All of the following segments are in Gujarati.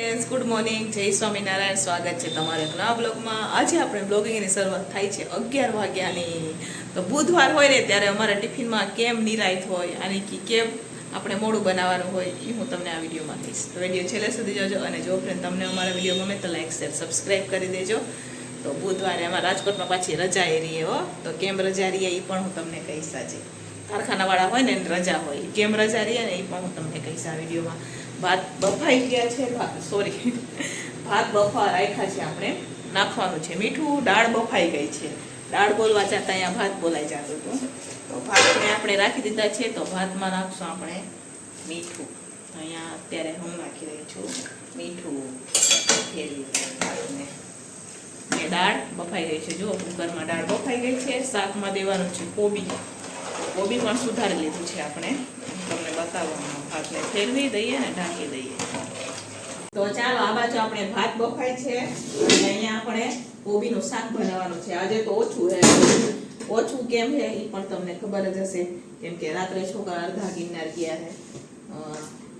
ગુડ મોર્નિંગ જય સ્વામિનારાયણ. સ્વાગત છે તમારે નવા બ્લોગમાં. આજે આપણે બ્લોગિંગની શરૂઆત થાય છે અગિયાર વાગ્યાની. તો બુધવાર હોય ને ત્યારે અમારા ટિફિનમાં કેમ નિરાયત હોય અને કેમ આપણે મોડું બનાવવાનું હોય એ હું તમને આ વિડીયોમાં કહીશ. તો વીડિયો છેલ્લે સુધી જોજો અને જો ફ્રેન્ડ તમને અમારા વીડિયો ગમે તો લાઈક શેર સબસ્ક્રાઈબ કરી દેજો. તો બુધવારે અમારા રાજકોટમાં પાછી રજા એ રહીએ હો. તો કેમ રજા રહીએ એ પણ હું તમને કહીશ આજે. કારખાનાવાળા હોય ને રજા હોય. કેમ રજા રહીએ ને એ પણ હું તમને કહીશ આ વિડીયોમાં. ભાત બફાઈ ગયા છે સોરી ભાત બફા રાખ્યા છે આપણે. નાખવાનું છે. મીઠું, દાળ બફાઈ ગઈ છે. દાળ બોલવા જતા અહીંયા ભાત બોલાઈ જતો હતું. તો ભાતને આપણે રાખી દીધા છે, તો ભાતમાં નાખશું આપણે મીઠું. અહીંયા અત્યારે હું નાખી રહી છું મીઠું. ફેરવી ભાતને. દાળ બફાઈ ગઈ છે. જો કુકરમાં દાળ બફાઈ ગઈ છે. શાકમાં દેવાનું છે કોબી. કોબીમાં સુધારી લીધું છે આપણે. ઢાંકી દઈએ. તો ચાલો, આ બાજુ ભાત બફાય છે. અને અહીંયા આપણે કોબીનું શાક બનાવવાનું છે. આજે તો ઓછું ઓછું કેમ છે એ પણ તમને ખબર જ હશે. કેમ કે રાત્રે છોકરા અડધા ગિરનાર ગયા છે.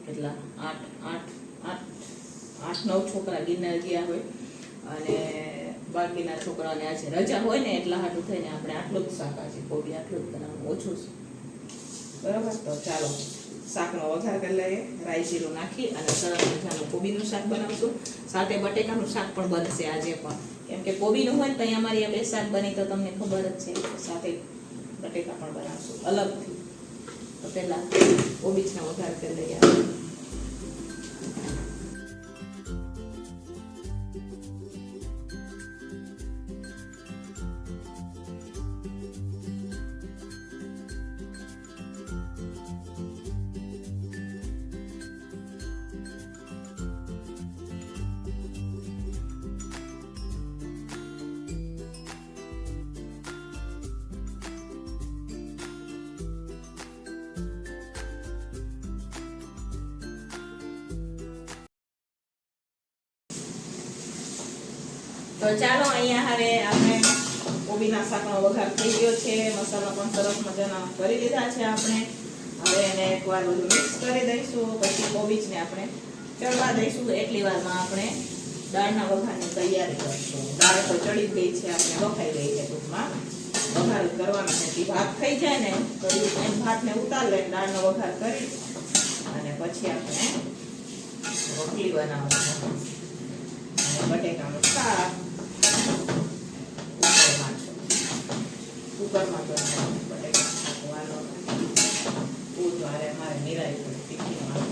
કેટલા? આઠ આઠ આઠ આઠ, નવ છોકરા ગિરનાર ગયા હોય. અને બાકીના છોકરાઓને આજે રજા હોય ને એટલા હાટું થઈને આપણે આટલું જ શાક આજે કોબી આટલું જ બનાવવાનું. ઓછું છે. બરાબર? તો ચાલો. શાકનો વઘાર કરી લઈએ, રાઈ જીરું નાખી અને સરસ મજાનું કોબીનું શાક બનાવશું. સાથે બટેકાનું શાક પણ બનશે આજે પણ. કેમ કે કોબીનું હોય ને તો અહીંયા અમારી બે શાક બની તો તમને ખબર જ છે. સાથે બટેકા પણ બનાવશું અલગથી. તો પહેલાં કોબીજનો વઘાર કરી લઈએ તો ચાલો, અહીંયા હવે આપણે કોબીના શાકનો વઘાર થઈ ગયો છે. મસાલા પણ સરસ મજાના કરી લીધા છે આપણે. હવે એને એકવાર બધું મિક્સ કરી દઈશું, પછી કોબીજને આપણે ચડવા દઈશું. એટલી વારમાં આપણે દાળના વઘારની તૈયારી કરીશું. દાળ તો ચડી ગઈ છે, આપણે વખાઈ ગઈ છે ટૂંકમાં. વઘાર કરવાનો નથી ભાત થઈ જાય ને, તો એમ ભાતને ઉતાર લઈને દાળનો વઘાર કરી અને પછી આપણે રોટલી બનાવવાનું. બટેકાનું શાક. કુકરમાં તો બટેકા શાકવાનો બુધવારે મારે નિરાય પડે ટિફિનમાં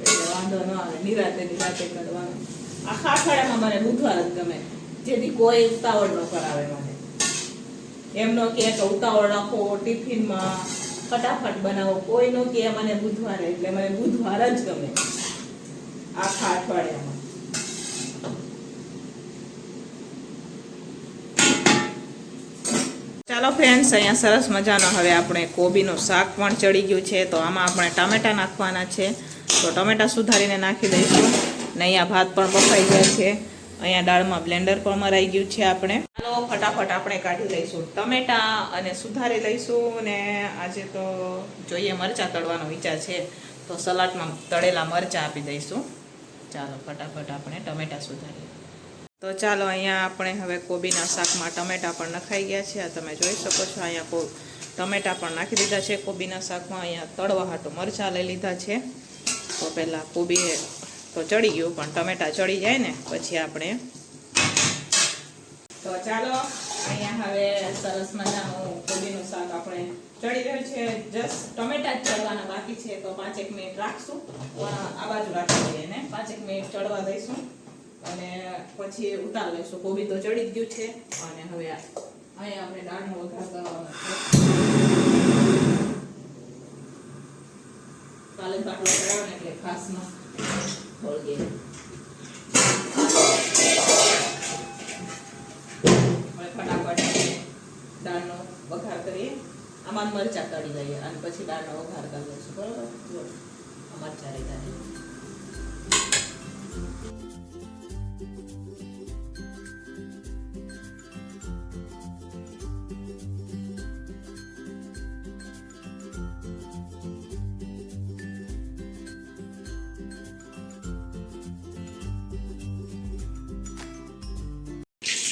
એટલે વાંધો ન આવે નિરાતે નિરાતે કરવાનું. આખા અઠવાડિયામાં મને બુધવાર જ ગમે. જેથી કોઈ ઉતાવળ ન કરાવે મને. એમનો કે ઉતાવળ રાખો ટિફિનમાં, ફટાફટ બનાવો. કોઈ નો કે મને બુધવારે, એટલે મને બુધવાર જ ગમે. આખા અઠવાડિયામાં. ચાલો ફ્રેન્ડ્સ અહીંયા સરસ મજાનો હવે આપણે કોબીનું શાક પણ ચડી ગયું છે, તો આમાં આપણે ટામેટા નાખવાના છે. તો ટમેટા સુધારીને નાખી દઈશું. ને અહીંયા ભાત પણ બફાઈ ગયા છે. અહીંયા દાળમાં બ્લેન્ડર પણ મરાઈ ગયું છે આપણે. ચાલો ફટાફટ આપણે કાઢી લઈશું ટમેટા અને સુધારી લઈશું ને આજે તો જોઈએ મરચાં તળવાનો વિચાર છે. તો સલાડમાં તળેલા મરચાં આપી દઈશું. ચાલો ફટાફટ આપણે ટમેટા સુધારીએ. તો ચાલો અહીંયા આપણે હવે કોબીના શાકમાં ટમેટા પણ નખાઈ ગયા છે. આ તમે જોઈ શકો છો, અહીંયા કો ટમેટા પણ નાખી દીધા છે કોબીના શાકમાં. અહીંયા તળવા હાટો મરચાં લઈ લીધા છે. તો પહેલાં કોબી તો ચડી ગયું, પણ ટમેટા ચડી જાય ને, પછી આપણે તો ચાલો, અહીંયા હવે સરસ મજાનું કોબીનું શાક આપણે ચડી રહ્યું છે. જસ્ટ ટમેટા જ ચડવાના બાકી છે, તો પાંચેક મિનિટ રાખશું. આ બાજુ રાખી દઈએ ને. પાંચેક મિનિટ ચડવા દઈશું. અને પછી ઉતાર લઈશું. કોબી તો ચડી ગયું છે. અને હવે અહીંયા આપણે દાળનો વઘાર કરવાનો છે ચડાવો એટલે ખાસમાં વળગે ફટાફટ દાળનો વઘાર કરીએ. આમાં મરચા તળી લઈએ અને પછી દાળનો વઘાર કરી દઈશું બરોબર? જો મરચા લીધા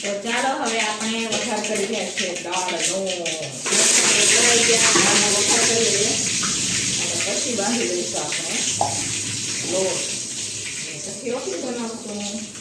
તો ચાલો હવે આપણે વઘાર કરી રહ્યા છે દાળનો. દાળનો કરી લઈએ પછી બાંધી દઈશું આપણે. લોટ પછી રોટલી બનાવશું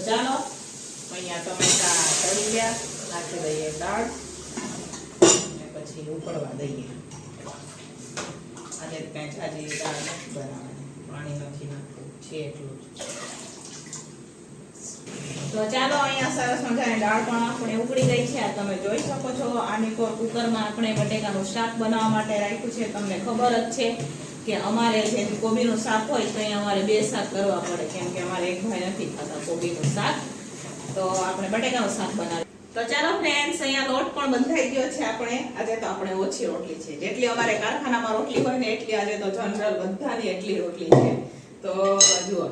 ચાલો અહીંયા ટમેટા તળી ગયા નાખી દઈએ દાળ અને પછી ઉકળવા દઈએ આજે કાંઈ જાજી દાળ નથી બનાવવાની પાણી નથી નાખવું છે એટલું તો ચાલો અહીંયા સરસ મજાની દાળ પણ આપણે ઉકળી ગઈ છે તમે જોઈ શકો છો આની કોર કુકરમાં આપણે બટેકાનું શાક બનાવવા માટે રાખ્યું છે તમને ખબર જ છે કે અમારે જે કોબીનું શાક હોય તો અહીંયા અમારે બે શાક કરવા પડે, કેમ કે અમારે એક ભાઈ નથી ખાતા કોબીનું શાક. તો આપણે બટેકાનું શાક બનાવીએ. તો ચાલો ફ્રેન્ડ્સ અહીંયા લોટ પણ બંધાઈ ગયો છે આપણે. આજે તો આપણે ઓછી રોટલી છે. જેટલી અમારે કારખાનામાં રોટલી હોય ને એટલી આજે તો જનરલ બધાની એટલી રોટલી છે. તો જુઓ.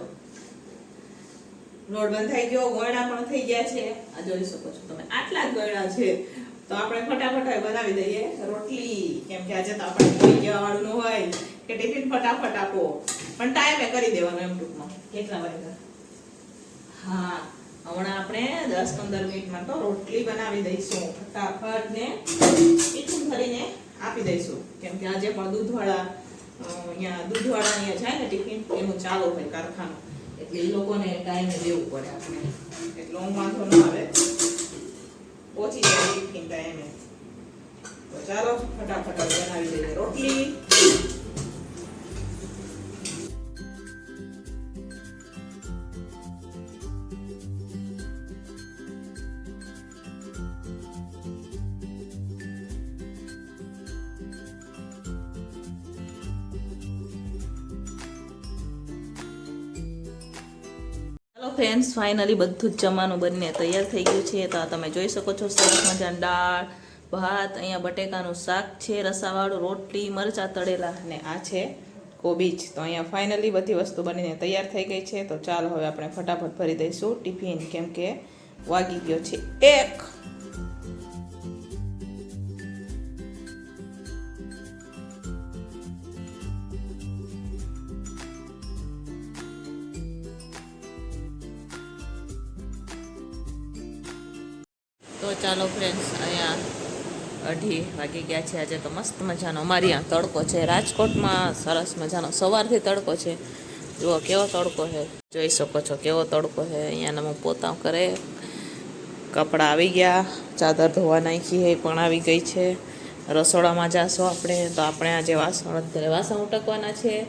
લોટ બંધાઈ ગયો ગોળા પણ થઈ ગયા છે. આ જોઈ શકો છો તમે. આટલા જ ગોળા છે. તો આપણે ફટાફટ બનાવી દઈએ. રોટલી, કેમ કે આજે તો આપણે કોઈ જવા વાળું ન હોય કે ટિફિન ફટાફટ આપો. પણ ટાઈમે કરી દેવાનું એમ ટૂંકમાં. કેટલા વાગ્યા? હા, હમણાં આપણે દસ પંદર મિનિટમાં તો રોટલી બનાવી દઈશું. ફટાફટ ને મીઠું ભરીને આપી દઈશું. કેમ કે આજે પણ દૂધવાળા અહીંયા દૂધવાળા અહીંયા જાય ને ટિફિન, એનું ચાલુ હોય કારખાનું. એ લોકોને ટાઈમે દેવું પડે આપણે એટલો વાંધો ન આવે. પહોંચી જાય ટાઈમે તો ચાલો, ફટાફટ બનાવી દઈએ રોટલી. ફ્રેન્ડ્સ ફાઇનલી બધું જ જમવાનું બંને તૈયાર થઈ ગયું છે. તો તમે જોઈ શકો છો, સરસ મજાની દાળ, ભાત, અહીંયા બટેકાનું શાક છે, રસાવાળું રોટલી, મરચાં તળેલા અને આ છે કોબીજ તો અહીંયા ફાઇનલી બધી વસ્તુ બનીને તૈયાર થઈ ગઈ છે. તો ચાલો હવે આપણે ફટાફટ ભરી દઈશું. ટિફિન કેમ કે વાગી ગયો છે એક. તો ચાલો ફ્રેન્ડ્સ અહીંયા અઢી વાગી ગયા છે. આજે તો મસ્ત મજાનો અમારી અહીંયા તડકો છે. રાજકોટમાં સરસ મજાનો સવારથી તડકો છે. જુઓ કેવો તડકો છે. જોઈ શકો છો કેવો તડકો છે. અહીંયાના હું પોતા કરે. કપડાં આવી ગયા. ચાદર ધોવા નાખી એ પણ આવી ગઈ છે. રસોડામાં જાશો આપણે. તો આપણે આજે વાસણ, અત્યારે વાસણ ઉટકવાના છે.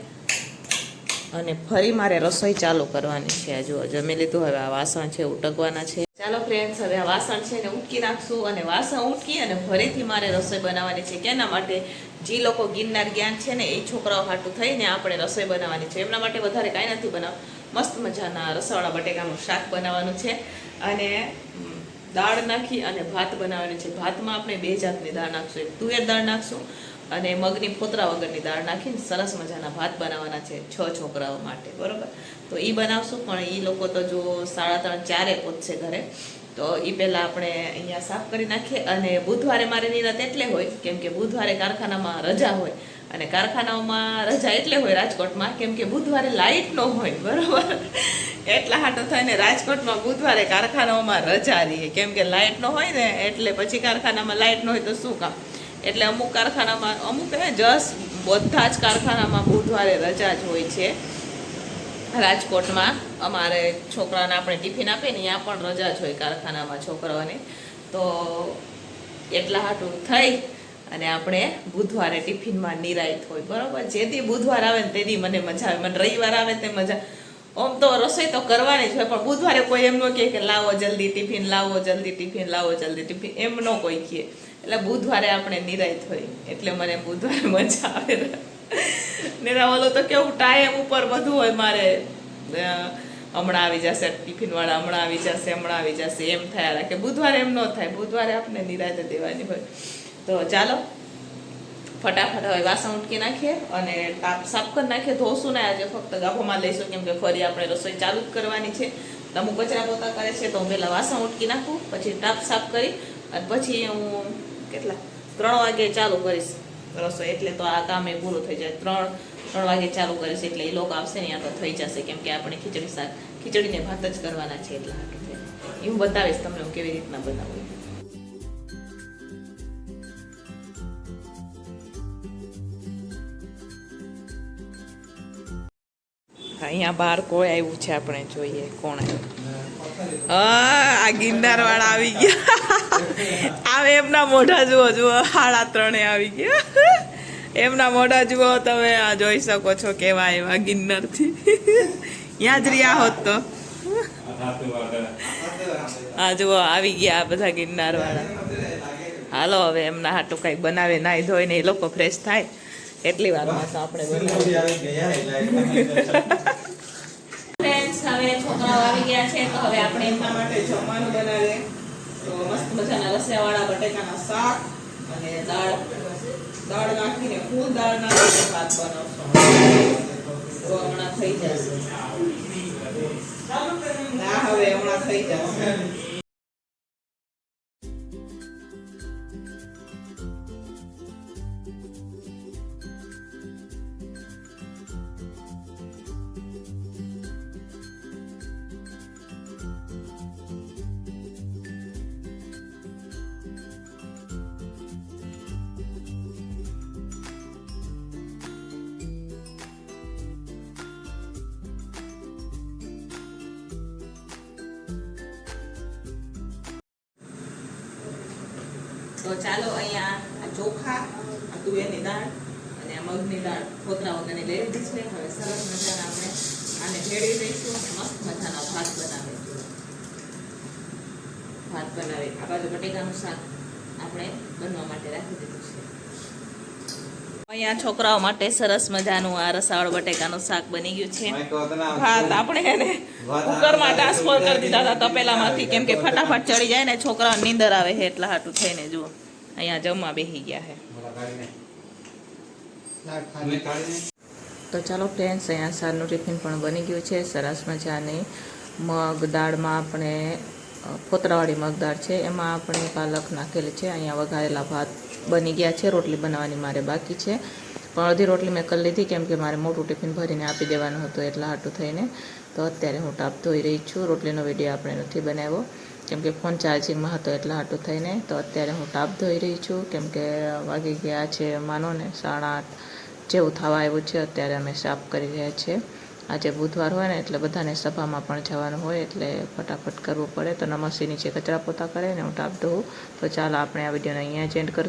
અને ફરી મારે રસોઈ ચાલુ કરવાની છે. જુઓ, જમી લીધું. હવે આ વાસણ છે, ઉટકવાના છે. ચાલો ફ્રેન્ડ્સ હવે આ વાસણ છે ને ઉટકી નાખશું અને વાસણ ઉટકી અને ફરીથી મારે રસોઈ બનાવવાની છે. કેના માટે? જે લોકો ગિરનાર જ્ઞાન છે ને, એ છોકરાઓ હાટું થઈને આપણે રસોઈ બનાવવાની છે. એમના માટે વધારે કાંઈ નથી બનાવ. મસ્ત મજાના રસાવાળા બટેકાનું શાક બનાવવાનું છે અને દાળ નાખી અને ભાત બનાવવાની છે. ભાતમાં આપણે બે જાતની દાળ નાખશું. એક તુવેર દાળ નાખશું અને મગની ફોતરા વગરની દાળ નાખીને સરસ મજાના ભાત બનાવવાના છે છ છોકરાઓ માટે, બરાબર? તો એ બનાવશું, પણ એ લોકો તો જો સાડા ત્રણ ચારે પહોંચશે ઘરે, તો એ પહેલાં આપણે અહીંયા સાફ કરી નાખીએ અને બુધવારે મારે નિરાત એટલે હોય, કેમ કે બુધવારે કારખાનામાં રજા હોય, અને કારખાનાઓમાં રજા એટલે હોય રાજકોટમાં, કેમ કે બુધવારે લાઇટ ન હોય, બરાબર? એટલા હાટો ને રાજકોટમાં બુધવારે કારખાનાઓમાં રજા રહીએ કેમ કે લાઇટ ન હોય ને એટલે પછી કારખાનામાં લાઇટ ન હોય તો શું કામ? એટલે અમુક કારખાનામાં, અમુક હે જસ બધા જ કારખાનામાં બુધવારે રજા જ હોય છે. રાજકોટમાં અમારે છોકરાને આપણે ટિફિન આપીએ ને, ત્યાં પણ રજા જ હોય કારખાનામાં છોકરાઓને. તો એટલા હાટું થઈ અને આપણે બુધવારે ટિફિનમાં નિરાયત હોય. બરાબર? જે દી બુધવાર આવે ને તે દી મને મજા આવે. મને રવિવાર આવે તે મજા આમ તો રસોઈ તો કરવાની જ હોય, પણ બુધવારે કોઈ એમ ન કહે કે લાવો જલ્દી ટિફિન, લાવો જલ્દી ટિફિન, લાવો જલ્દી ટિફિન. એમ ન કોઈ કહે. એટલે બુધવારે આપણે નિરાય હોય. એટલે મને બુધવારે મજા આવે. નિરા ઓલું તો કેવું ટાઈમ ઉપર બધું હોય મારે. હમણાં આવી જશે ટિફિનવાળા હમણાં આવી જશે, હમણાં આવી જશે, એમ થયા રાખે બુધવારે એમ ન થાય, બુધવારે આપણે નિરાતે દેવાની હોય. તો ચાલો, ફટાફટ હવે વાસણ ઉટકી નાખીએ અને તાપ સાફ કરી નાખીએ. ધોશું ને આજે ફક્ત ગાભોમાં લઈશું, કેમ કે ફરી આપણે રસોઈ ચાલુ જ કરવાની છે. અમુક કચરા પોતા કરે છે, તો હું પહેલાં વાસણ ઉટકી નાખું, પછી તાપ સાફ કરી, અને પછી હું કેટલા? ત્રણ વાગે ચાલુ કરીશ. રસોઈ એટલે તો આ કામ એ પૂરું થઈ જાય. ત્રણ ત્રણ વાગે ચાલુ કરીશ એટલે એ લોકો આવશે ને ત્યાં તો થઈ જશે. કેમ કે આપણે ખીચડી શાક ખીચડીને ભાત જ કરવાના છે એટલા. હું બતાવીશ તમને હું કેવી રીતના બનાવું. અહીંયા બહાર કોઈ આવ્યું છે આપણે જોઈએ કોણ. આવ્યું આ ગિરનાર વાળા આવી ગયા. આવે એમના મોઢા જુઓ જુઓ. સાડા ત્રણે આવી ગયા. એમના મોઢા જુઓ, તમે આ જોઈ શકો છો કેવા એવા ગિરનારથી. ત્યાં જ રહ્યા હોત તો. હા, જુઓ, આવી ગયા આ બધા ગિરનાર વાળા હાલો, હવે એમના હાટું કંઈક બનાવે, નાઈ ધોઈને એ લોકો ફ્રેશ થાય. એટલી વારમાં તો આપણે છોકરાઓ આવી ગયા છે, તો હવે આપણે એમના માટે જમવાનું બનાવીએ. તો મસ્ત મજાના રસિયાવાળા બટેકાના શાક અને દાળ દાળ નાખીને ફૂલ દાળ નાખીને ભાત બનાવશો. તો હમણાં થઈ જશે. ના હવે હમણાં થઈ જશે. તો ચાલો અહીંયા આ ચોખા તુવેરની દાળ અને આ મગની દાળ ખોતરા વગરની લઈ લીધી છે. હવે સરસ મજાના આપણે આને ભેળવી દઈશું અને મસ્ત મજાનો ભાત બનાવીશું. ભાત બનાવી, આ બાજુ બટેકાનું શાક આપણે બનવા માટે રાખી દીધું. અહીંયા છોકરાઓ માટે સરસ મજાનું આ રસાવળ બટેકાનું શાક બની ગયું છે. ભાત આપણે એને કુકરમાં ટ્રાન્સફર કરી દીધા હતા તપેલામાંથી. કેમ કે ફટાફટ ચડી જાય ને છોકરાઓ નીંદર આવે છે એટલા હાટું થઈને જુઓ. અહીંયા જમવા બેસી ગયા છે. તો ચાલો ફ્રેન્ડ્સ અહીંયા સારનું ટિફિન પણ બની ગયું છે. સરસ મજાની મગ દાળમાં આપણે ફોતરાવાળી મગદાળ છે. એમાં આપણે પાલક નાખેલી છે. અહીંયા વઘારેલા ભાત બની ગયા છે. રોટલી બનાવવાની મારે બાકી છે. પણ અડધી રોટલી મેં કરી લીધી, કેમ કે મારે મોટું ટિફિન ભરીને આપી દેવાનું હતું એટલા હાટું થઈને. તો અત્યારે હું ટાપ ધોઈ રહી છું. રોટલીનો વીડિયો આપણે નથી બનાવ્યો. કેમ કે ફોન ચાર્જિંગમાં હતો એટલા હાટું થઈને. તો અત્યારે હું ટાપ ધોઈ રહી છું. કેમ કે વાગી ગયા છે, માનો ને સાડા આઠ જેવું થવા આવ્યું છે. અત્યારે અમે સાફ કરી રહ્યા છીએ. આજે બુધવાર હોય ને, એટલે બધાને સભામાં પણ જવાનું હોય, એટલે ફટાફટ કરવું પડે. તો નમસ્તે, નીચે કચરા પોતા કરે ને, હું ટાપ દઉં તો ચાલો, આપણે આ વિડીયોને અહીંયા જ એન્ડ કરીશું.